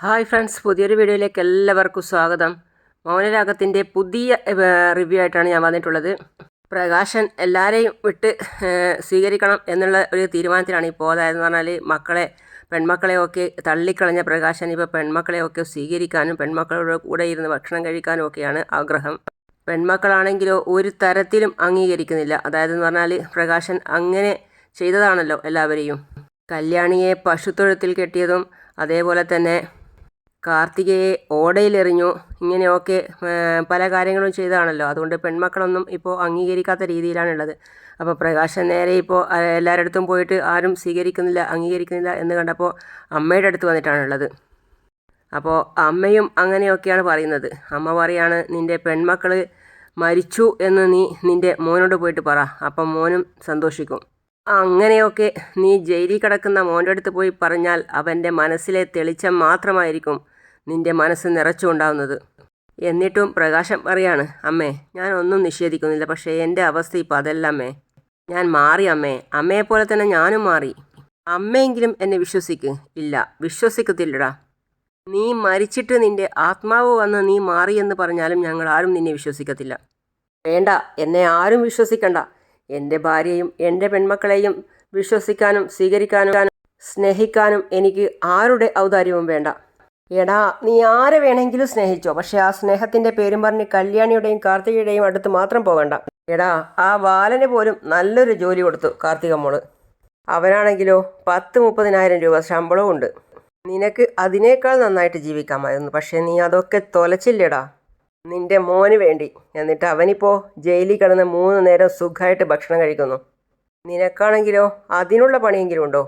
Hi friends പുതിയൊരു വീഡിയോയിലേക്ക് എല്ലാവർക്കും സ്വാഗതം. മൗനരാഗത്തിന്റെ പുതിയ റിവ്യൂ ആയിട്ടാണ് ഞാൻ വന്നിട്ടുള്ളത്. പ്രകാശൻ എല്ലാവരെയും വിട്ട് സ്വീകരിക്കണം എന്നുള്ള ഒരു തീരുമാനത്തിലാണ് ഇപ്പോൾ അതായതെന്ന് പറഞ്ഞാൽ മക്കളെ പെൺമക്കളെയൊക്കെ തള്ളിക്കളഞ്ഞ പ്രകാശൻ ഇപ്പോൾ പെൺമക്കളെയൊക്കെ സ്വീകരിക്കാനും പെൺമക്കളുടെ കൂടെ ഇരുന്ന് ഭക്ഷണം കഴിക്കാനും ഒക്കെയാണ് ആഗ്രഹം. പെൺമക്കളാണെങ്കിലോ ഒരു തരത്തിലും അംഗീകരിക്കുന്നില്ല. അതായതെന്ന് പറഞ്ഞാൽ പ്രകാശൻ അങ്ങനെ ചെയ്തതാണല്ലോ എല്ലാവരെയും. കല്യാണിയെ പശുത്തൊഴുത്തിൽ കെട്ടിയതും അതേപോലെ തന്നെ കാർത്തികയെ ഓടയിലെറിഞ്ഞു. ഇങ്ങനെയൊക്കെ പല കാര്യങ്ങളും ചെയ്തതാണല്ലോ അതുകൊണ്ട് പെൺമക്കളൊന്നും ഇപ്പോൾ അംഗീകരിക്കാത്ത രീതിയിലാണുള്ളത്. അപ്പോൾ പ്രകാശൻ നേരെ ഇപ്പോൾ എല്ലാവരുടെ പോയിട്ട് ആരും സ്വീകരിക്കുന്നില്ല അംഗീകരിക്കുന്നില്ല എന്ന് കണ്ടപ്പോൾ അമ്മയുടെ അടുത്ത് വന്നിട്ടാണുള്ളത്. അപ്പോൾ അമ്മയും അങ്ങനെയൊക്കെയാണ് പറയുന്നത്. അമ്മ പറയാണ് നിന്റെ പെൺമക്കൾ മരിച്ചു എന്ന് നീ നിന്റെ മോനോട് പോയിട്ട് പറ. അപ്പം മോനും സന്തോഷിക്കും. അങ്ങനെയൊക്കെ നീ ജയിലിൽ കിടക്കുന്ന മോന്റെ അടുത്ത് പോയി പറഞ്ഞാൽ അവന്റെ മനസ്സിലെ തെളിച്ചം മാത്രമായിരിക്കും. നിന്റെ മനസ്സ് നിറച്ചുകൊണ്ടാവുന്നത് എന്നിട്ടും പ്രകാശം പറയാണ് അമ്മേ ഞാൻ ഒന്നും നിഷേധിക്കുന്നില്ല. പക്ഷേ എന്റെ അവസ്ഥ ഇപ്പോൾ അതല്ല അമ്മേ. ഞാൻ മാറി അമ്മേ. അമ്മയെപ്പോലെ തന്നെ ഞാനും മാറി. അമ്മയെങ്കിലും എന്നെ വിശ്വസിക്ക്. ഇല്ല വിശ്വസിക്കത്തില്ലടാ. നീ മരിച്ചിട്ട് നിന്റെ ആത്മാവ് വന്ന് നീ മാറി എന്ന് പറഞ്ഞാലും ഞങ്ങൾ ആരും നിന്നെ വിശ്വസിക്കത്തില്ല. വേണ്ട എന്നെ ആരും വിശ്വസിക്കണ്ട. എന്റെ ഭാര്യയും എന്റെ പെൺമക്കളെയും വിശ്വസിക്കാനും സ്വീകരിക്കാനും സ്നേഹിക്കാനും എനിക്ക് ആരുടെ ഔദാര്യവും വേണ്ട. എടാ നീ ആരെ വേണമെങ്കിലും സ്നേഹിച്ചോ? പക്ഷെ ആ സ്നേഹത്തിന്റെ പേരും പറഞ്ഞ് കല്യാണിയുടെയും കാർത്തികയുടെയും അടുത്ത് മാത്രം പോകണ്ട. എടാ ആ ബാലന് പോലും നല്ലൊരു ജോലി കൊടുത്തു കാർത്തിക മോൾ. അവനാണെങ്കിലോ പത്ത് മുപ്പതിനായിരം രൂപ ശമ്പളവും ഉണ്ട്. നിനക്ക് അതിനേക്കാൾ നന്നായിട്ട് ജീവിക്കാമായിരുന്നു. പക്ഷേ നീ അതൊക്കെ തൊലച്ചില്ലേടാ. നിന്റെ മോന് വേണ്ടി. എന്നിട്ട് അവനിപ്പോൾ ജയിലിൽ കിടന്ന് മൂന്ന് നേരം സുഖമായിട്ട് ഭക്ഷണം കഴിക്കുന്നു. നിനക്കാണെങ്കിലോ അതിനുള്ള പണിയെങ്കിലും ഉണ്ടോ?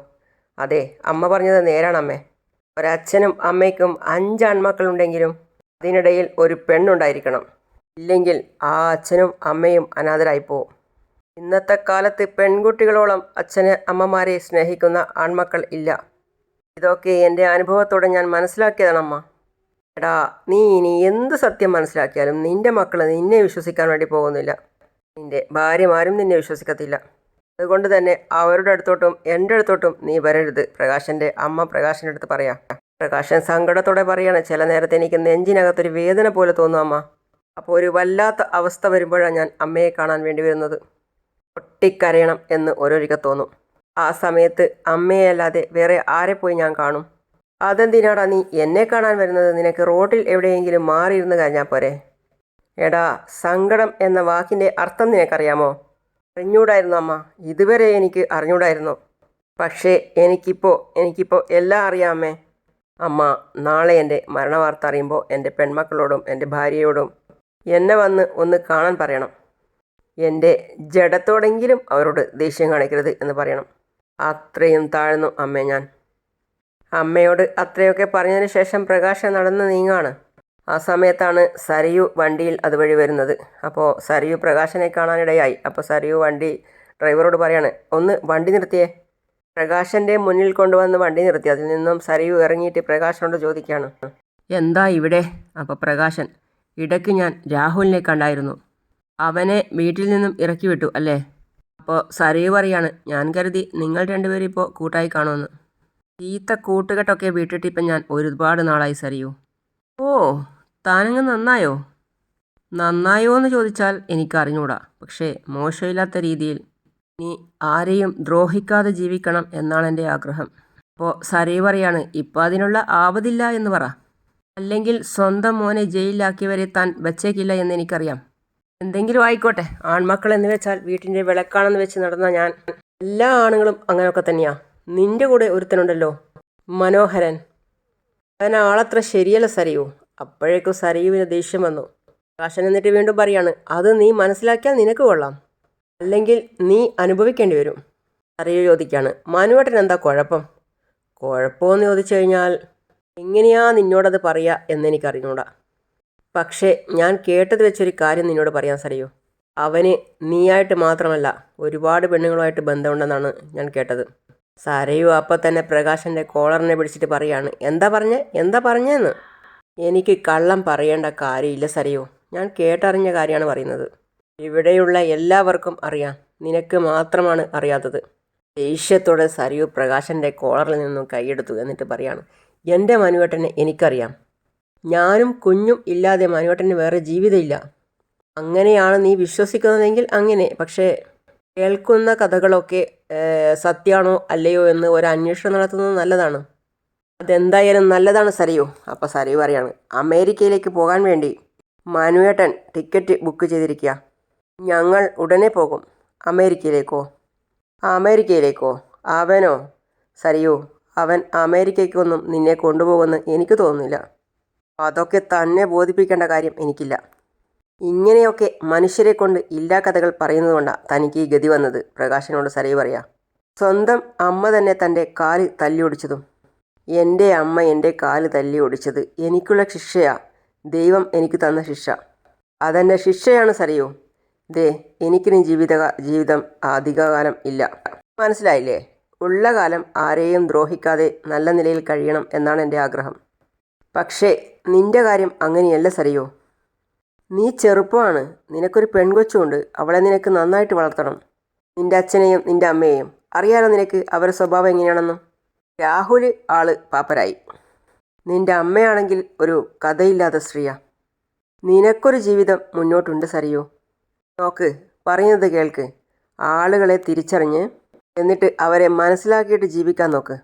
അതെ അമ്മ പറഞ്ഞത് നേരാണ് അമ്മേ. ഒരച്ഛനും അമ്മയ്ക്കും അഞ്ച് ആൺമക്കളുണ്ടെങ്കിലും അതിനിടയിൽ ഒരു പെണ്ണുണ്ടായിരിക്കണം. ഇല്ലെങ്കിൽ ആ അച്ഛനും അമ്മയും അനാഥരായിപ്പോവും. ഇന്നത്തെ കാലത്ത് പെൺകുട്ടികളോളം അച്ഛന് അമ്മമാരെ സ്നേഹിക്കുന്ന ആൺമക്കൾ ഇല്ല. ഇതൊക്കെ എന്റെ അനുഭവത്തോടെ ഞാൻ മനസ്സിലാക്കിയതാണമ്മ. എടാ നീ ഇനി എന്ത് സത്യം മനസ്സിലാക്കിയാലും നിന്റെ മക്കൾ നിന്നെ വിശ്വസിക്കാൻ വേണ്ടി പോകുന്നില്ല. നിന്റെ ഭാര്യമാരും നിന്നെ വിശ്വസിക്കത്തില്ല. അതുകൊണ്ട് തന്നെ അവരുടെ അടുത്തോട്ടും എന്റെ അടുത്തോട്ടും നീ വരരുത്. പ്രകാശന്റെ അമ്മ പ്രകാശന്റെ അടുത്ത് പറയാം. പ്രകാശൻ സങ്കടത്തോടെ പറയാണ് ചില നേരത്തെ എനിക്ക് നെഞ്ചിനകത്തൊരു വേദന പോലെ തോന്നും അമ്മ. അപ്പോൾ ഒരു വല്ലാത്ത അവസ്ഥ വരുമ്പോഴാണ് ഞാൻ അമ്മയെ കാണാൻ വേണ്ടി വരുന്നത്. ഒട്ടിക്കരയണം എന്ന് ഓരോരിക്ക തോന്നും. ആ സമയത്ത് അമ്മയെ അല്ലാതെ വേറെ ആരെ പോയി ഞാൻ കാണും? അതെന്തിനാടാ നീ എന്നെ കാണാൻ വരുന്നത്? നിനക്ക് റോഡിൽ എവിടെയെങ്കിലും മാറിയിരുന്ന് കഴിഞ്ഞാൽ പോരെ. എടാ സങ്കടം എന്ന വാക്കിന്റെ അർത്ഥം നിനക്കറിയാമോ? അറിഞ്ഞൂടായിരുന്നു അമ്മ. ഇതുവരെ എനിക്ക് അറിഞ്ഞൂടായിരുന്നു. പക്ഷേ എനിക്കിപ്പോൾ എനിക്കിപ്പോൾ എല്ലാം അറിയാമേ അമ്മ. നാളെ എന്റെ മരണവാർത്ത അറിയുമ്പോൾ എന്റെ പെൺമക്കളോടും എന്റെ ഭാര്യയോടും എന്നെ വന്ന് ഒന്ന് കാണാൻ പറയണം. എന്റെ ജഡത്തോടെങ്കിലും അവരോട് ദേഷ്യം കാണിക്കരുത് എന്ന് പറയണം. അത്രയും താഴ്ന്നു അമ്മേ ഞാൻ. അമ്മയോട് അത്രയൊക്കെ പറഞ്ഞതിന് ശേഷം പ്രകാശം നടന്ന് നീങ്ങാണ്. ആ സമയത്താണ് സരയു വണ്ടിയിൽ അതുവഴി വരുന്നത്. അപ്പോൾ സരയു പ്രകാശനെ കാണാനിടയായി. അപ്പോൾ സരയു വണ്ടി ഡ്രൈവറോട് പറയാണ് ഒന്ന് വണ്ടി നിർത്തിയേ. പ്രകാശന്റെ മുന്നിൽ കൊണ്ടുവന്ന് വണ്ടി നിർത്തി. അതിൽ നിന്നും സരയു ഇറങ്ങിയിട്ട് പ്രകാശനോട് ചോദിക്കുകയാണ് എന്താ ഇവിടെ? അപ്പോൾ പ്രകാശൻ ഇടയ്ക്ക് ഞാൻ രാഹുലിനെ കണ്ടായിരുന്നു. അവനെ വീട്ടിൽ നിന്നും ഇറക്കി വിട്ടു അല്ലേ? അപ്പോൾ സരയു പറയാണ് ഞാൻ കരുതി നിങ്ങൾ രണ്ടുപേരും ഇപ്പോൾ കൂട്ടായി കാണുമെന്ന്. ചീത്ത കൂട്ടുകെട്ടൊക്കെ വീട്ടിട്ട് ഇപ്പം ഞാൻ ഒരുപാട് നാളായി സരയു. ഓ താനങ്ങ് നന്നായോ? നന്നായോ എന്ന് ചോദിച്ചാൽ എനിക്കറിഞ്ഞൂടാ. പക്ഷേ മോശമില്ലാത്ത രീതിയിൽ നീ ആരെയും ദ്രോഹിക്കാതെ ജീവിക്കണം എന്നാണ് എന്റെ ആഗ്രഹം. അപ്പോൾ സരയു പറയാണ് ഇപ്പം അതിനുള്ള ആവതില്ല എന്ന് പറ. അല്ലെങ്കിൽ സ്വന്തം മോനെ ജയിലിലാക്കിയവരെ താൻ വച്ചേക്കില്ല എന്ന് എനിക്കറിയാം. എന്തെങ്കിലും ആയിക്കോട്ടെ. ആൺമക്കൾ എന്ന് വെച്ചാൽ വീട്ടിന്റെ വിളക്കാണെന്ന് വെച്ച് നടന്ന ഞാൻ എല്ലാ ആണുങ്ങളും അങ്ങനെയൊക്കെ തന്നെയാ. നിന്റെ കൂടെ ഒരുത്തനുണ്ടല്ലോ മനോഹരൻ. അവൻ ശരിയല്ല സരയു. അപ്പോഴേക്കും സരയുവിന് ദേഷ്യം വന്നു. കാശൻ എന്നിട്ട് വീണ്ടും പറയാണ് അത് നീ മനസ്സിലാക്കിയാൽ നിനക്ക് കൊള്ളാം. അല്ലെങ്കിൽ നീ അനുഭവിക്കേണ്ടി വരും. സറിയു ചോദിക്കാണ് മനുവേട്ടൻ എന്താ കുഴപ്പം? കുഴപ്പമെന്ന് ചോദിച്ചു കഴിഞ്ഞാൽ എങ്ങനെയാ നിന്നോടത് പറയുക എന്നെനിക്കറിഞ്ഞൂടാ പക്ഷേ ഞാൻ കേട്ടത് വെച്ചൊരു കാര്യം നിന്നോട് പറയാൻ സറിയോ അവന് നീയായിട്ട് മാത്രമല്ല ഒരുപാട് പെണ്ണുങ്ങളുമായിട്ട് ബന്ധമുണ്ടെന്നാണ് ഞാൻ കേട്ടത്. സരയു അപ്പം തന്നെ പ്രകാശന്റെ കോളറിനെ പിടിച്ചിട്ട് പറയാണ് എന്താ പറഞ്ഞേ? എന്താ പറഞ്ഞെന്ന്? എനിക്ക് കള്ളം പറയേണ്ട കാര്യമില്ല സരയോ. ഞാൻ കേട്ടറിഞ്ഞ കാര്യമാണ് പറയുന്നത്. ഇവിടെയുള്ള എല്ലാവർക്കും അറിയാം. നിനക്ക് മാത്രമാണ് അറിയാത്തത്. ദേഷ്യത്തോടെ സരയു പ്രകാശന്റെ കോളറിൽ നിന്നും കൈയെടുത്തു എന്നിട്ട് പറയാണ് എന്റെ മനുവേട്ടനെ എനിക്കറിയാം. ഞാനും കുഞ്ഞും ഇല്ലാതെ മനുവേട്ടന് വേറെ ജീവിതമില്ല. അങ്ങനെയാണ് നീ വിശ്വസിക്കുന്നതെങ്കിൽ അങ്ങനെ. പക്ഷേ കേൾക്കുന്ന കഥകളൊക്കെ സത്യമാണോ അല്ലയോ എന്ന് ഒരു അന്വേഷണം നടത്തുന്നത് നല്ലതാണ്. അതെന്തായാലും നല്ലതാണ് സരയു. അപ്പോൾ സരയു പറയാണ് അമേരിക്കയിലേക്ക് പോകാൻ വേണ്ടി മാനുവേട്ടൻ ടിക്കറ്റ് ബുക്ക് ചെയ്തിരിക്കുക ഞങ്ങൾ ഉടനെ പോകും. അമേരിക്കയിലേക്കോ? അമേരിക്കയിലേക്കോ? അവനോ? സരയു അവൻ അമേരിക്കയ്ക്കൊന്നും നിന്നെ കൊണ്ടുപോകുമെന്ന് എനിക്ക് തോന്നുന്നില്ല. അതൊക്കെ തന്നെ ബോധിപ്പിക്കേണ്ട കാര്യം എനിക്കില്ല. ഇങ്ങനെയൊക്കെ മനുഷ്യരെ കൊണ്ട് ഇല്ലാ കഥകൾ പറയുന്നതുകൊണ്ടാണ് തനിക്ക് ഈ ഗതി വന്നത് പ്രകാശനോട് സരയു പറയാം. സ്വന്തം അമ്മ തന്നെ തന്റെ കാൽ തല്ലി ഒടിച്ചതും എന്റെ അമ്മ എന്റെ കാൽ തല്ലി ഒടിച്ചത്. എനിക്കുള്ള ശിക്ഷയാ. ദൈവം എനിക്ക് തന്ന ശിക്ഷ. അതെന്റെ ശിക്ഷയാണ് സറിയോ ദേ എനിക്കിനി ജീവിത ജീവിതം അധികകാലം ഇല്ല. മനസ്സിലായില്ലേ? ഉള്ള കാലം ആരെയും ദ്രോഹിക്കാതെ നല്ല നിലയിൽ കഴിയണം എന്നാണ് എന്റെ ആഗ്രഹം. പക്ഷേ നിന്റെ കാര്യം അങ്ങനെയല്ല സറിയോ നീ ചെറുപ്പമാണ്. നിനക്കൊരു പെൺകൊച്ചുണ്ട്. അവളെ നിനക്ക് നന്നായിട്ട് വളർത്തണം. നിന്റെ അച്ഛനെയും നിന്റെ അമ്മയെയും. അറിയാലോ നിനക്ക് അവരുടെ സ്വഭാവം എങ്ങനെയാണെന്നും? രാഹുൽ ആൾ പാപ്പരായി. നിന്റെ അമ്മയാണെങ്കിൽ ഒരു കഥയില്ലാത്ത സ്ത്രീയാ. നിനക്കൊരു ജീവിതം മുന്നോട്ടുണ്ട് സരിയോ. നോക്ക് പറയുന്നത് കേൾക്ക്. ആളുകളെ തിരിച്ചറിഞ്ഞ് എന്നിട്ട് അവരെ മനസ്സിലാക്കിയിട്ട് ജീവിക്കാൻ നോക്ക്.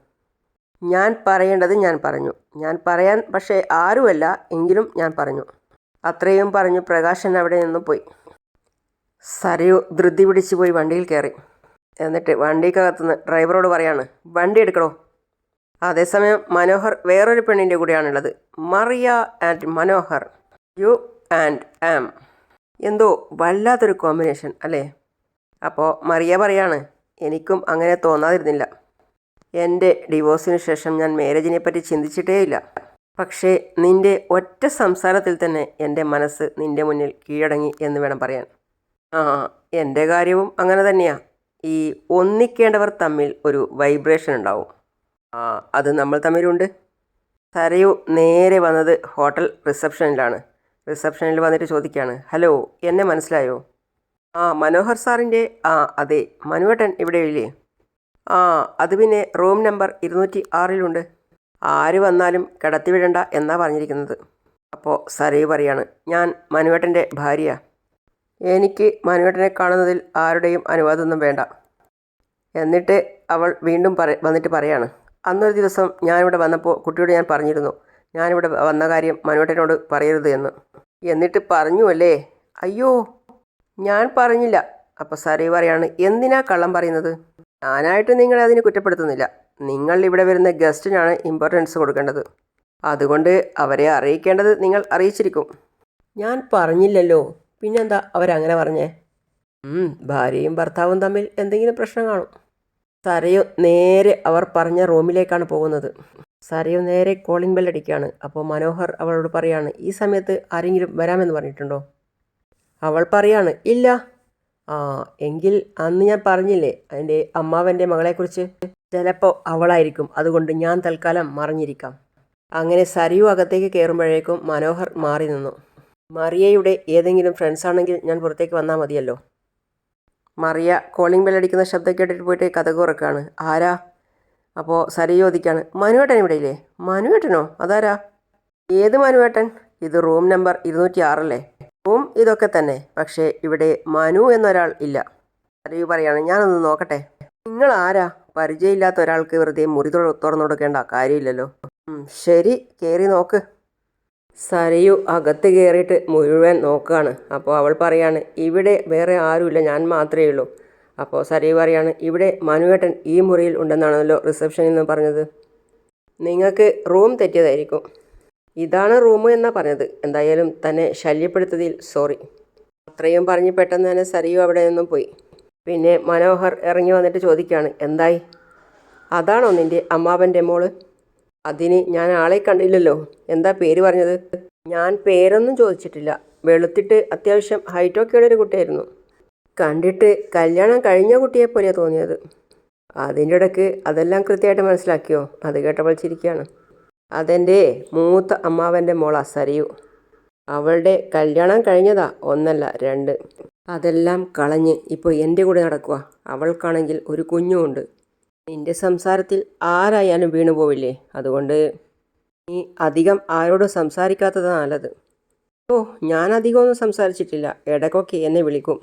ഞാൻ പറയേണ്ടത് ഞാൻ പറഞ്ഞു. ഞാൻ പറയാൻ പക്ഷേ ആരുമല്ല എങ്കിലും ഞാൻ പറഞ്ഞു. അത്രയും പറഞ്ഞു പ്രകാശൻ അവിടെ നിന്ന് പോയി. സരയു ധൃതി പിടിച്ച് പോയി വണ്ടിയിൽ കയറി. എന്നിട്ട് വണ്ടിക്കകത്തുനിന്ന് ഡ്രൈവറോട് പറയാണ് വണ്ടി എടുക്കണോ അതേസമയം മനോഹർ വേറൊരു പെണ്ണിന്റെ കൂടെയാണുള്ളത്. Mariya and Manohar. You and am. എന്തോ വല്ലാത്തൊരു കോമ്പിനേഷൻ അല്ലേ? അപ്പോൾ മറിയ പറയാണ് എനിക്കും അങ്ങനെ തോന്നാതിരുന്നില്ല. എന്റെ ഡിവോഴ്സിന് ശേഷം ഞാൻ മാരേജിനെ പറ്റി ചിന്തിച്ചിട്ടേയില്ല. പക്ഷേ നിന്റെ ഒറ്റ സംസാരത്തിൽ തന്നെ എന്റെ മനസ്സ് നിന്റെ മുന്നിൽ കീഴടങ്ങി എന്ന് വേണം പറയാൻ. ആ എന്റെ കാര്യവും അങ്ങനെ തന്നെയാണ് ഈ ഒന്നിക്കേണ്ടവർ തമ്മിൽ ഒരു വൈബ്രേഷൻ ഉണ്ടാവും. ആ അത് നമ്മൾ തമ്മിലുണ്ട്. സരയു നേരെ വന്നത് ഹോട്ടൽ റിസപ്ഷനിലാണ്. റിസപ്ഷനിൽ വന്നിട്ട് ചോദിക്കുകയാണ് ഹലോ എന്നെ മനസ്സിലായോ? ആ മനോഹർ സാറിന്റെ ആ അതെ മനുവേട്ടൻ ഇവിടെയില്ലേ ആ അത് പിന്നെ റൂം നമ്പർ ഇരുന്നൂറ്റി ആറിലുണ്ട് ആര് വന്നാലും കിടത്തിവിടണ്ട എന്നാ പറഞ്ഞിരിക്കുന്നത്. അപ്പോൾ സരയു പറയാണ് ഞാൻ മനുവേട്ടന്റെ ഭാര്യ. എനിക്ക് മനുവേട്ടനെ കാണുന്നതിൽ ആരുടെയും അനുവാദമൊന്നും വേണ്ട. എന്നിട്ട് അവൾ വീണ്ടും പറ വന്നിട്ട് പറയാണ് അന്നൊരു ദിവസം ഞാനിവിടെ വന്നപ്പോൾ കുട്ടിയോട് ഞാൻ പറഞ്ഞിരുന്നു ഞാനിവിടെ വന്ന കാര്യം മനുവേട്ടനോട് പറയരുത് എന്ന്. എന്നിട്ട് പറഞ്ഞു അല്ലേ? അയ്യോ ഞാൻ പറഞ്ഞില്ല. അപ്പോൾ സരയു പറയാണ് എന്തിനാ കള്ളം പറയുന്നത്? ഞാനായിട്ട് നിങ്ങളെ അതിന് കുറ്റപ്പെടുത്തുന്നില്ല. നിങ്ങൾ ഇവിടെ വരുന്ന ഗസ്റ്റിനാണ് ഇമ്പോർട്ടൻസ് കൊടുക്കേണ്ടത്. അതുകൊണ്ട് അവരെ അറിയിക്കേണ്ടത് നിങ്ങൾ അറിയിച്ചിരിക്കും. ഞാൻ പറഞ്ഞില്ലല്ലോ. പിന്നെന്താ അവരങ്ങനെ പറഞ്ഞേ? ഭാര്യയും ഭർത്താവും തമ്മിൽ എന്തെങ്കിലും പ്രശ്നം കാണും. സരയു നേരെ അവർ പറഞ്ഞ റൂമിലേക്കാണ് പോകുന്നത്. സരയു നേരെ കോളിംഗ് ബെൽ അടിക്കുകയാണ്. അപ്പോൾ മനോഹർ അവളോട് പറയാണ് ഈ സമയത്ത് ആരെങ്കിലും വരാമെന്ന് പറഞ്ഞിട്ടുണ്ടോ? അവൾ പറയാണ് ഇല്ല. ആ എങ്കിൽ അന്ന് ഞാൻ പറഞ്ഞില്ലേ എന്റെ അമ്മാവന്റെ മകളെക്കുറിച്ച്? ചിലപ്പോൾ അവളായിരിക്കും. അതുകൊണ്ട് ഞാൻ തൽക്കാലം മറിഞ്ഞിരിക്കാം. അങ്ങനെ സരിയു അകത്തേക്ക് കയറുമ്പോഴേക്കും മനോഹർ മാറി നിന്നു. മറിയയുടെ ഏതെങ്കിലും ഫ്രണ്ട്സ് ആണെങ്കിൽ ഞാൻ പുറത്തേക്ക് വന്നാൽ മതിയല്ലോ. മറിയ കോളിംഗ് ബെൽ അടിക്കുന്ന ശബ്ദം കേട്ടിട്ട് പോയിട്ട് കഥ കുറക്കാണ് ആരാ? അപ്പോൾ സരി ചോദിക്കാണ്. മനുവേട്ടൻ ഇവിടെയില്ലേ മനുവേട്ടനോ? അതാരാ? ഏത് മനുവേട്ടൻ? ഇത് റൂം നമ്പർ ഇരുന്നൂറ്റി ആറല്ലേ റൂം ഇതൊക്കെ തന്നെ പക്ഷേ ഇവിടെ മനു എന്നൊരാൾ ഇല്ല. സരി പറയാണ് ഞാനൊന്ന് നോക്കട്ടെ. നിങ്ങൾ ആരാ? പരിചയമില്ലാത്ത ഒരാൾക്ക് വെറുതെ മുറി തുറ- തുറന്നു കൊടുക്കേണ്ട കാര്യമില്ലല്ലോ. ശരി കയറി നോക്ക്. സരയു അകത്ത് കയറിയിട്ട് മുഴുവൻ നോക്കുകയാണ് അപ്പോൾ അവൾ പറയാണ് ഇവിടെ വേറെ ആരുമില്ല ഞാൻ മാത്രമേ ഉള്ളൂ. അപ്പോൾ സരയു പറയാണ് ഇവിടെ മനുവേട്ടൻ ഈ മുറിയിൽ ഉണ്ടെന്നാണല്ലോ റിസപ്ഷനിൽ നിന്ന് പറഞ്ഞത്. നിങ്ങൾക്ക് റൂം തെറ്റിയതായിരിക്കും. ഇതാണ് റൂം എന്നാണ് പറഞ്ഞത്. എന്തായാലും തന്നെ ശല്യപ്പെടുത്തതിൽ സോറി. അത്രയും പറഞ്ഞ് പെട്ടെന്ന് തന്നെ സരയു അവിടെ നിന്നും പോയി. പിന്നെ മനോഹർ ഇറങ്ങി വന്നിട്ട് ചോദിക്കുകയാണ് എന്തായി? അതാണോ നിന്റെ അമ്മാവന്റെ മോൾ? അതിന് ഞാൻ ആളെ കണ്ടില്ലല്ലോ. എന്താ പേര് പറഞ്ഞത്? ഞാൻ പേരൊന്നും ചോദിച്ചിട്ടില്ല. വെളുത്തിട്ട് അത്യാവശ്യം ഹൈറ്റൊക്കെയുള്ള ഒരു കുട്ടിയായിരുന്നു. കണ്ടിട്ട് കല്യാണം കഴിഞ്ഞ കുട്ടിയെ പോലെയാണ് തോന്നിയത്. അതിന്റെ ഇടയ്ക്ക് അതെല്ലാം കൃത്യമായിട്ട് മനസ്സിലാക്കിയോ? അത് കേട്ടപ്പോൾ ചിരിക്കുകയാണ്. അതെന്റെ മൂത്ത അമ്മാവന്റെ മോൾ അസരിയു. അവളുടെ കല്യാണം കഴിഞ്ഞതാ ഒന്നല്ല രണ്ട്. അതെല്ലാം കളഞ്ഞ് ഇപ്പോൾ എന്റെ കൂടെ നടക്കുക അവൾക്കാണെങ്കിൽ ഒരു കുഞ്ഞുമുണ്ട്. നിന്റെ സംസാരത്തിൽ ആരായാലും വീണു പോവില്ലേ? അതുകൊണ്ട് നീ അധികം ആരോടും സംസാരിക്കാത്തത് നല്ലത്. ഓ ഞാൻ അധികമൊന്നും സംസാരിച്ചിട്ടില്ല. ഇടക്കൊക്കെ എന്നെ വിളിക്കും.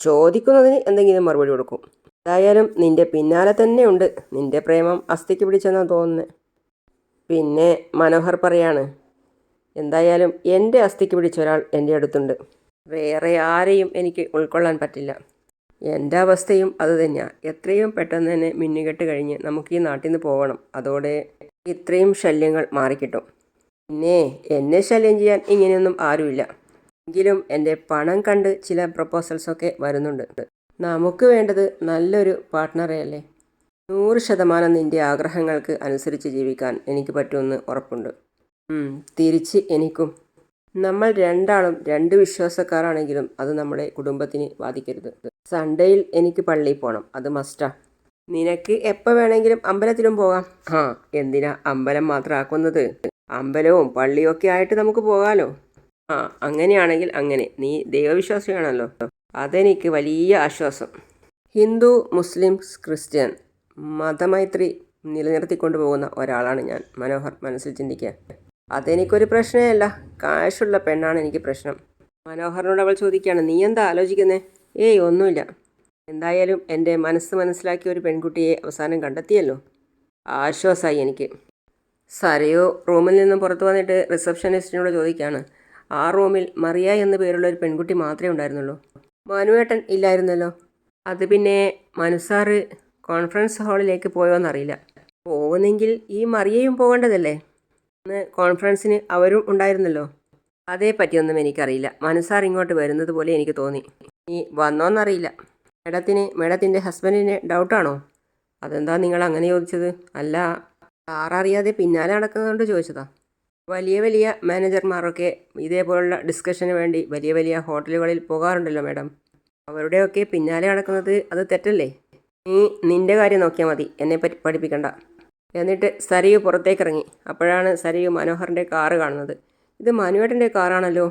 ചോദിക്കുന്നതിന് എന്തെങ്കിലും മറുപടി കൊടുക്കും. എന്തായാലും നിന്റെ പിന്നാലെ തന്നെ ഉണ്ട്. നിന്റെ പ്രേമം അസ്ഥിക്ക് പിടിച്ചെന്നാണ് തോന്നുന്നത് പിന്നെ മനോഹർ പറയാണ് എന്തായാലും എന്റെ അസ്ഥിക്ക് പിടിച്ച ഒരാൾ എന്റെ അടുത്തുണ്ട്. വേറെ ആരെയും എനിക്ക് ഉൾക്കൊള്ളാൻ പറ്റില്ല. എന്റെ അവസ്ഥയും അത് തന്നെയാണ് എത്രയും പെട്ടെന്ന് തന്നെ മിന്നുകെട്ട് കഴിഞ്ഞ് നമുക്ക് ഈ നാട്ടിൽ നിന്ന് പോകണം. അതോടെ ഇത്രയും ശല്യങ്ങൾ മാറിക്കിട്ടും. പിന്നെ എന്നെ ശല്യം ചെയ്യാൻ ഇങ്ങനെയൊന്നും ആരുമില്ല. എങ്കിലും എന്റെ പണം കണ്ട് ചില പ്രപ്പോസൽസൊക്കെ വരുന്നുണ്ട്. നമുക്ക് വേണ്ടത് നല്ലൊരു പാർട്ട്ണറെ അല്ലേ? നൂറ് ശതമാനം നിന്റെ ആഗ്രഹങ്ങൾക്ക് അനുസരിച്ച് ജീവിക്കാൻ എനിക്ക് പറ്റുമെന്ന് ഉറപ്പുണ്ട്. തിരിച്ച് എനിക്കും. നമ്മൾ രണ്ടാളും രണ്ട് വിശ്വാസക്കാരാണെങ്കിലും അത് നമ്മുടെ കുടുംബത്തിന് ബാധിക്കരുത്. സൺഡേയിൽ എനിക്ക് പള്ളിയിൽ പോകണം അത് മസ്റ്റാ നിനക്ക് എപ്പോൾ വേണമെങ്കിലും അമ്പലത്തിലും പോകാം. ആ എന്തിനാ അമ്പലം മാത്രം ആക്കുന്നത്? അമ്പലവും പള്ളിയും ഒക്കെ ആയിട്ട് നമുക്ക് പോകാമല്ലോ ആ അങ്ങനെയാണെങ്കിൽ അങ്ങനെ. നീ ദൈവവിശ്വാസിയാണല്ലോ. അതെനിക്ക് വലിയ ആശ്വാസം. ഹിന്ദു മുസ്ലിം ക്രിസ്ത്യൻ മതമൈത്രി നിലനിർത്തിക്കൊണ്ടു പോകുന്ന ഒരാളാണ് ഞാൻ. മനോഹർ മനസ്സിൽ ചിന്തിക്കുക. അതെനിക്കൊരു പ്രശ്നമല്ല കാശുള്ള പെണ്ണാണ് എനിക്ക് പ്രശ്നം. മനോഹറിനോട് അവൾ ചോദിക്കുകയാണ് നീ എന്താ ആലോചിക്കുന്നേ? ഏയ് ഒന്നുമില്ല. എന്തായാലും എന്റെ മനസ്സ് മനസ്സിലാക്കിയ ഒരു പെൺകുട്ടിയെ അവസാനം കണ്ടെത്തിയല്ലോ. ആശ്വാസമായി എനിക്ക്. സരയോ റൂമിൽ നിന്നും പുറത്തു വന്നിട്ട് റിസപ്ഷനിസ്റ്റിനോട് ചോദിക്കുകയാണ്. ആ റൂമിൽ മറിയ എന്ന പേരുള്ള ഒരു പെൺകുട്ടി മാത്രമേ ഉണ്ടായിരുന്നുള്ളൂ. മനുവേട്ടൻ ഇല്ലായിരുന്നല്ലോ. അത് പിന്നെ മനുസാറ് കോൺഫറൻസ് ഹാളിലേക്ക് പോയോന്നറിയില്ല പോകുന്നെങ്കിൽ ഈ മറിയയും പോകേണ്ടതല്ലേ? ഇന്ന് കോൺഫറൻസിന് അവരും ഉണ്ടായിരുന്നല്ലോ. അതേ പറ്റിയൊന്നും എനിക്കറിയില്ല. മനുസാർ ഇങ്ങോട്ട് വരുന്നത് പോലെ എനിക്ക് തോന്നി. നീ വന്നോന്നറിയില്ല. മേഡത്തിന് മേഡത്തിന്റെ ഹസ്ബൻഡിന് ഡൗട്ടാണോ? അതെന്താ നിങ്ങൾ അങ്ങനെ ചോദിച്ചത്? അല്ല അറിയാതെ പിന്നാലെ നടക്കുന്നതുകൊണ്ട് ചോദിച്ചതാ. വലിയ വലിയ മാനേജർമാരൊക്കെ ഇതേപോലുള്ള ഡിസ്കഷന് വേണ്ടി വലിയ വലിയ ഹോട്ടലുകളിൽ പോകാറുണ്ടല്ലോ മേഡം. അവരുടെയൊക്കെ പിന്നാലെ നടക്കുന്നത് അത് തെറ്റല്ലേ? നീ നിന്റെ കാര്യം നോക്കിയാൽ മതി എന്നെ പറ്റി പഠിപ്പിക്കണ്ട. എന്നിട്ട് സരിയു പുറത്തേക്കിറങ്ങി. അപ്പോഴാണ് സരിയു മനോഹറിന്റെ കാറ് കാണുന്നത്. ഇത് മനുവേട്ടന്റെ കാറാണല്ലോ.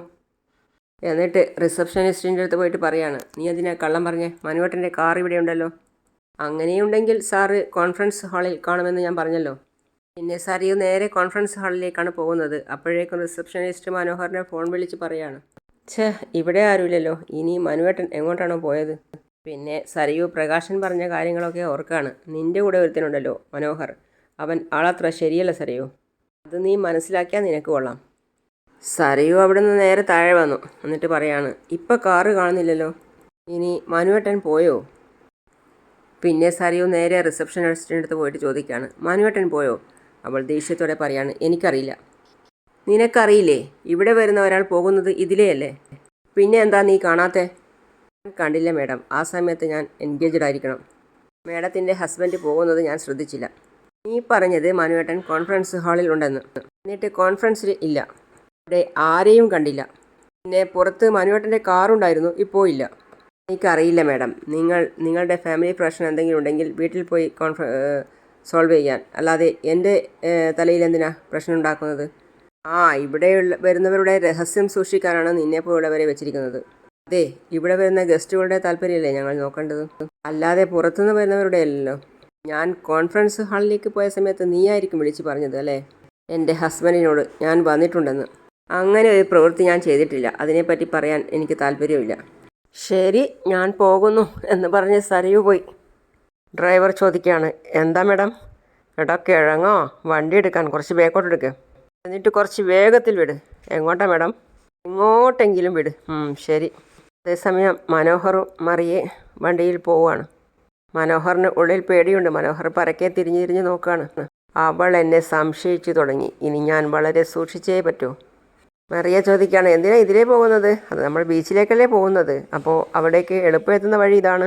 എന്നിട്ട് റിസപ്ഷനിസ്റ്റിന്റെ അടുത്ത് പോയിട്ട് പറയാണ് നീ അതിനെ കള്ളം പറഞ്ഞേ? മനുവേട്ടന്റെ കാർ ഇവിടെ ഉണ്ടല്ലോ അങ്ങനെയുണ്ടെങ്കിൽ സാറ് കോൺഫറൻസ് ഹാളിൽ കാണുമെന്ന് ഞാൻ പറഞ്ഞല്ലോ. പിന്നെ സരിയു നേരെ കോൺഫറൻസ് ഹാളിലേക്കാണ് പോകുന്നത്. അപ്പോഴേക്കും റിസപ്ഷനിസ്റ്റ് മനോഹറിനെ ഫോൺ വിളിച്ച് പറയാണ് ഛേ ഇവിടെ ആരുമില്ലല്ലോ. ഇനി മനുവേട്ടൻ എങ്ങോട്ടാണോ പോയത്? പിന്നെ സരിയു പ്രകാശൻ പറഞ്ഞ കാര്യങ്ങളൊക്കെ ഓർക്കാണ് നിന്റെ കൂടെ ഒരുത്തനുണ്ടല്ലോ മനോഹർ. അവൻ ആളത്ര ശരിയല്ല സരയു. അത് നീ മനസ്സിലാക്കിയാൽ നിനക്ക് കൊള്ളാം. സരയു അവിടെ നിന്ന് നേരെ താഴെ വന്നു. എന്നിട്ട് പറയാണ് ഇപ്പം കാറ് കാണുന്നില്ലല്ലോ. ഇനി മനുവേട്ടൻ പോയോ? പിന്നെ സരയു നേരെ റിസപ്ഷനിസ്റ്റിന്റെ അടുത്ത് പോയിട്ട് ചോദിക്കുകയാണ് മനുവേട്ടൻ പോയോ? അവൾ ദേഷ്യത്തോടെ പറയാണ് എനിക്കറിയില്ല. നിനക്കറിയില്ലേ? ഇവിടെ വരുന്ന ഒരാൾ പോകുന്നത് ഇതിലെയല്ലേ പിന്നെ എന്താ നീ കാണാത്തെ? കണ്ടില്ല മേഡം. ആ സമയത്ത് ഞാൻ എൻഗേജ്ഡ് ആയിരിക്കണം. മേഡത്തിന്റെ ഹസ്ബൻഡ് പോകുന്നത് ഞാൻ ശ്രദ്ധിച്ചില്ല. നീ പറഞ്ഞത് മനുവേട്ടൻ കോൺഫറൻസ് ഹാളിൽ ഉണ്ടെന്ന്. എന്നിട്ട് കോൺഫറൻസിൽ ഇല്ല. അവിടെ ആരെയും കണ്ടില്ല. പിന്നെ പുറത്ത് മനുവേട്ടന്റെ കാറുണ്ടായിരുന്നു ഇപ്പോൾ ഇല്ല. എനിക്കറിയില്ല മാഡം. നിങ്ങൾ നിങ്ങളുടെ ഫാമിലി പ്രശ്നം എന്തെങ്കിലും ഉണ്ടെങ്കിൽ വീട്ടിൽ പോയി കോൺഫ സോൾവ് ചെയ്യാൻ. അല്ലാതെ എന്റെ തലയിൽ എന്തിനാ പ്രശ്നം ഉണ്ടാക്കുന്നത്? ആ ഇവിടെയുള്ള വരുന്നവരുടെ രഹസ്യം സൂക്ഷിക്കാനാണ് നിന്നെ പോലുള്ളവരെ വെച്ചിരിക്കുന്നത്. അതെ ഇവിടെ വരുന്ന ഗസ്റ്റുകളുടെ താല്പര്യമല്ലേ ഞങ്ങൾ നോക്കേണ്ടത്? അല്ലാതെ പുറത്തുനിന്ന് വരുന്നവരുടെ അല്ലല്ലോ. ഞാൻ കോൺഫറൻസ് ഹാളിലേക്ക് പോയ സമയത്ത് നീയായിരിക്കും വിളിച്ച് പറഞ്ഞത് അല്ലേ? എന്റെ ഹസ്ബൻഡിനോട് ഞാൻ വന്നിട്ടുണ്ടെന്ന്. അങ്ങനെ ഒരു പ്രവൃത്തി ഞാൻ ചെയ്തിട്ടില്ല. അതിനെപ്പറ്റി പറയാൻ എനിക്ക് താല്പര്യമില്ല ശരി ഞാൻ പോകുന്നു എന്ന് പറഞ്ഞ് സരയു പോയി. ഡ്രൈവർ ചോദിക്കുകയാണ് എന്താ മേഡം? എടാ കിഴങ്ങോ? വണ്ടി എടുക്കാൻ കുറച്ച് ബേക്കോട്ട് എടുക്കുക എന്നിട്ട് കുറച്ച് വേഗത്തിൽ വിട്. എങ്ങോട്ടാ മേഡം? എങ്ങോട്ടെങ്കിലും വിട്. ശരി. അതേസമയം മനോഹറും മറിയെ വണ്ടിയിൽ പോവുകയാണ്. മനോഹറിന് ഉള്ളിൽ പേടിയുണ്ട്. മനോഹർ പരക്കെ തിരിഞ്ഞ് തിരിഞ്ഞ് നോക്കുകയാണ്. അവൾ എന്നെ സംശയിച്ചു തുടങ്ങി. ഇനി ഞാൻ വളരെ സൂക്ഷിച്ചേ പറ്റൂ. മറിയ ചോദിക്കുകയാണ് എന്തിനാ ഇതിലേ പോകുന്നത്? അത് നമ്മൾ ബീച്ചിലേക്കല്ലേ പോകുന്നത്? അപ്പോൾ അവിടേക്ക് എളുപ്പം എത്തുന്ന വഴി ഇതാണ്.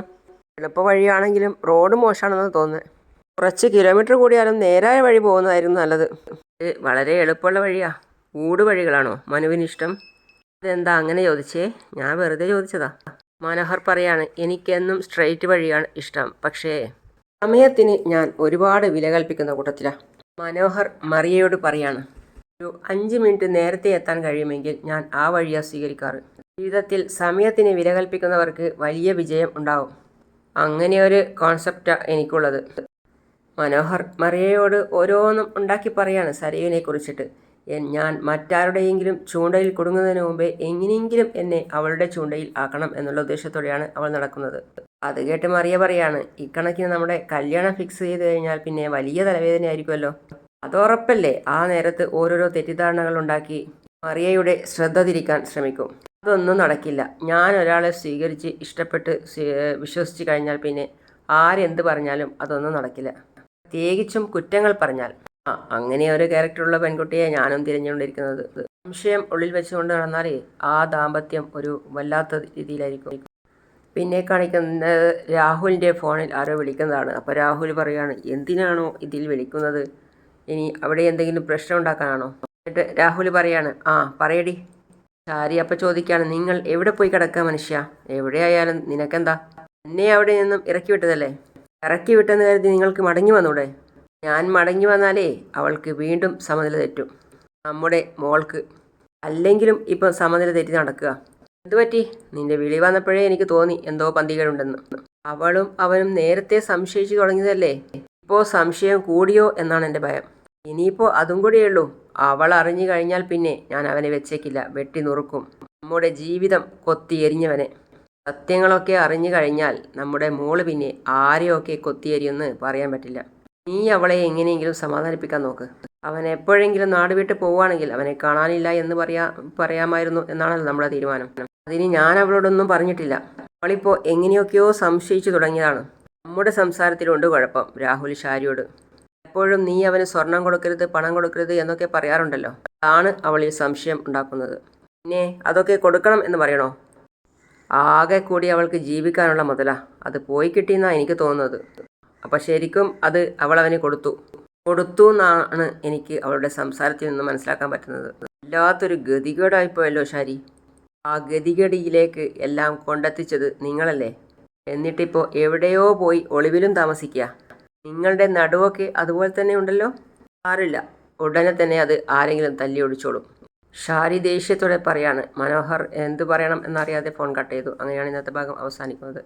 എളുപ്പ വഴിയാണെങ്കിലും റോഡ് മോശമാണെന്ന് തോന്നുന്നത് കുറച്ച് കിലോമീറ്റർ കൂടിയാലും നേരായ വഴി പോകുന്നതായിരുന്നു നല്ലത്. വളരെ എളുപ്പമുള്ള വഴിയാ. ഊട് വഴികളാണോ? മനുവിന് ഇഷ്ടം. ഇതെന്താ അങ്ങനെ ചോദിച്ചേ? ഞാൻ വെറുതെ ചോദിച്ചതാ. മനോഹർ പറയാണ് എനിക്കെന്നും സ്ട്രെയിറ്റ് വഴിയാണ് ഇഷ്ടം. പക്ഷേ സമയത്തിന് ഞാൻ ഒരുപാട് വില കൽപ്പിക്കുന്ന കൂട്ടത്തിലാണ് മനോഹർ മറിയയോട് പറയാണ് ഒരു അഞ്ച് മിനിറ്റ് നേരത്തെ എത്താൻ കഴിയുമെങ്കിൽ ഞാൻ ആ വഴിയാണ് സ്വീകരിക്കാറ്. ജീവിതത്തിൽ സമയത്തിന് വില കൽപ്പിക്കുന്നവർക്ക് വലിയ വിജയം ഉണ്ടാവും. അങ്ങനെ ഒരു കോൺസെപ്റ്റാണ് എനിക്കുള്ളത്. മനോഹർ മറിയയോട് ഓരോന്നും ഉണ്ടാക്കി പറയാണ് സരയുവിനെ കുറിച്ചിട്ട്. ഞാൻ മറ്റാരുടെയെങ്കിലും ചൂണ്ടയിൽ കുടുങ്ങുന്നതിന് മുമ്പേ എങ്ങനെയെങ്കിലും എന്നെ അവളുടെ ചൂണ്ടയിൽ ആക്കണം എന്നുള്ള ഉദ്ദേശത്തോടെയാണ് അവൾ നടക്കുന്നത്. അത് കേട്ട് മറിയ പറയാണ് ഇക്കണക്കിന് നമ്മുടെ കല്യാണം ഫിക്സ് ചെയ്ത് കഴിഞ്ഞാൽ പിന്നെ വലിയ തലവേദനയായിരിക്കുമല്ലോ? അതുറപ്പല്ലേ ആ നേരത്ത് ഓരോരോ തെറ്റിദ്ധാരണകൾ ഉണ്ടാക്കി മറിയയുടെ ശ്രദ്ധ തിരിക്കാൻ ശ്രമിക്കും. അതൊന്നും നടക്കില്ല. ഞാൻ ഒരാളെ സ്വീകരിച്ച് ഇഷ്ടപ്പെട്ട് വിശ്വസിച്ച് കഴിഞ്ഞാൽ പിന്നെ ആരെന്ത് പറഞ്ഞാലും അതൊന്നും നടക്കില്ല. പ്രത്യേകിച്ചും കുറ്റങ്ങൾ പറഞ്ഞാൽ. ആ അങ്ങനെ ഒരു ക്യാരക്ടറുള്ള പെൺകുട്ടിയെ ഞാനും തിരഞ്ഞുകൊണ്ടിരിക്കുന്നത്. സംശയം ഉള്ളിൽ വെച്ചുകൊണ്ട് നടന്നാലേ ആ ദാമ്പത്യം ഒരു വല്ലാത്ത രീതിയിലായിരിക്കും. പിന്നെ കാണിക്കുന്നത് രാഹുലിന്റെ ഫോണിൽ ആരോ വിളിക്കുന്നതാണ്. അപ്പോൾ രാഹുൽ പറയുകയാണ് എന്തിനാണോ ഇതിൽ വിളിക്കുന്നത്? ഇനി അവിടെ എന്തെങ്കിലും പ്രശ്നം ഉണ്ടാക്കാനാണോ? എന്നിട്ട് രാഹുൽ പറയാണ് ആ പറയടി. ചാരി അപ്പം ചോദിക്കുകയാണ് നിങ്ങൾ എവിടെ പോയി കിടക്കുക മനുഷ്യ? എവിടെയായാലും നിനക്കെന്താ? എന്നെ അവിടെ നിന്നും ഇറക്കി വിട്ടതല്ലേ? ഇറക്കി വിട്ടെന്ന് കരുതി നിങ്ങൾക്ക് മടങ്ങി വന്നൂടെ? ഞാൻ മടങ്ങി വന്നാലേ അവൾക്ക് വീണ്ടും സമനില തെറ്റും. നമ്മുടെ മോൾക്ക് അല്ലെങ്കിലും ഇപ്പം സമനില തെറ്റി നടക്കുക. എന്തുപറ്റി നിന്റെ വിളി വന്നപ്പോഴേ എനിക്ക് തോന്നി എന്തോ പന്തികളുണ്ടെന്ന് അവളും അവനും നേരത്തെ സംശയിച്ചു തുടങ്ങിയതല്ലേ? ഇപ്പോൾ സംശയം കൂടിയോ എന്നാണ് എന്റെ ഭയം. ഇനിയിപ്പോൾ അതും കൂടിയുള്ളൂ അവൾ അറിഞ്ഞു കഴിഞ്ഞാൽ പിന്നെ ഞാൻ അവനെ വെച്ചേക്കില്ല. വെട്ടി നുറുക്കും. നമ്മുടെ ജീവിതം കൊത്തി എരിഞ്ഞവനെ സത്യങ്ങളൊക്കെ അറിഞ്ഞു കഴിഞ്ഞാൽ നമ്മുടെ മോൾ പിന്നെ ആരെയൊക്കെ കൊത്തിയെരിയെന്ന് പറയാൻ പറ്റില്ല. നീ അവളെ എങ്ങനെയെങ്കിലും സമാധാനിപ്പിക്കാൻ നോക്ക്. അവൻ എപ്പോഴെങ്കിലും നാട് വിട്ട് പോവുകയാണെങ്കിൽ അവനെ കാണാനില്ല എന്ന് പറയാ പറയാമായിരുന്നു എന്നാണല്ലോ നമ്മുടെ തീരുമാനം. അതിന് ഞാൻ അവളോടൊന്നും പറഞ്ഞിട്ടില്ല. അവളിപ്പോൾ എങ്ങനെയൊക്കെയോ സംശയിച്ചു തുടങ്ങിയതാണ്. നമ്മുടെ സംസാരത്തിലുണ്ട് കുഴപ്പം രാഹുൽ ഷാരിയോട് എപ്പോഴും നീ അവന് സ്വർണം കൊടുക്കരുത് പണം കൊടുക്കരുത് എന്നൊക്കെ പറയാറുണ്ടല്ലോ. അതാണ് അവളിൽ സംശയം ഉണ്ടാക്കുന്നത്. പിന്നെ അതൊക്കെ കൊടുക്കണം എന്ന് പറയണോ? ആകെ കൂടി അവൾക്ക് ജീവിക്കാനുള്ള മുതല. അത് പോയി കിട്ടിയെന്നാണ് എനിക്ക് തോന്നുന്നത്. അപ്പം ശരിക്കും അത് അവൾ അവന് കൊടുത്തു. കൊടുത്തു എന്നാണ് എനിക്ക് അവളുടെ സംസാരത്തിൽ നിന്ന് മനസ്സിലാക്കാൻ പറ്റുന്നത്. വല്ലാത്തൊരു ഗതികേടായിപ്പോയല്ലോ ഷാരി. ആ ഗതികേടിയിലേക്ക് എല്ലാം കൊണ്ടെത്തിച്ചത് നിങ്ങളല്ലേ. എന്നിട്ടിപ്പോൾ എവിടെയോ പോയി ഒളിവിലും താമസിക്കുക നിങ്ങളുടെ നടുവൊക്കെ അതുപോലെ തന്നെ ഉണ്ടല്ലോ? ആറില്ല ഉടനെ തന്നെ അത് ആരെങ്കിലും തല്ലി ഒടിച്ചോളും. ഷാരി ദേഷ്യത്തോടെ പറയാണ് മനോഹർ എന്ത് പറയണം എന്നറിയാതെ ഫോൺ കട്ട് ചെയ്തു. അങ്ങനെയാണ് ഇന്നത്തെ ഭാഗം അവസാനിക്കുന്നത്.